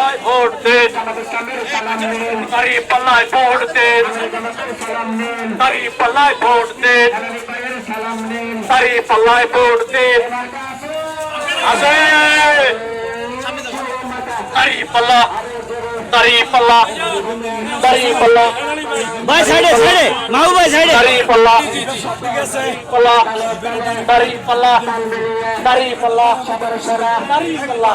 পাল্লায় ভোট দিন দাড়ি পাল্লায় ভোট দিন দাড়ি পাল্লায় ভোট দিন দাড়ি পাল্লায় ভোট দিন আছে দাড়ি পাল্লা দাড়ি পাল্লা দাড়ি পাল্লা ভাই সাইডে সাইডে মাহু ভাই সাইডে দাড়ি পাল্লা পাল্লা দাড়ি পাল্লা দাড়ি পাল্লা দাড়ি পাল্লা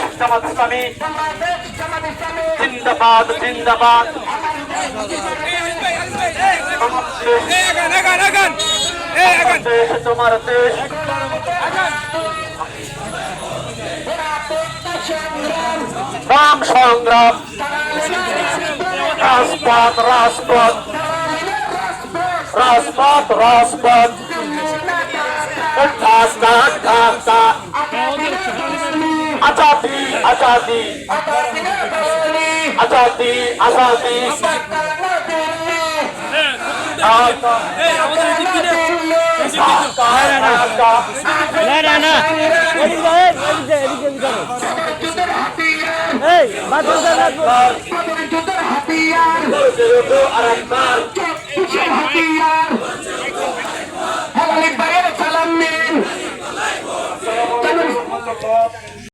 জামাত ইসলামী। জিন্দাবাদ জিন্দাবাদ। তোমার দেশ। রাম সংগ্রাম। রাজপথ রাজপথ। রাজপথ রাজপথ। আজাদি। আজাদি আজাদি আজাদি না না না। এই বাথরুম যাও, বাথরুম। আরেকবার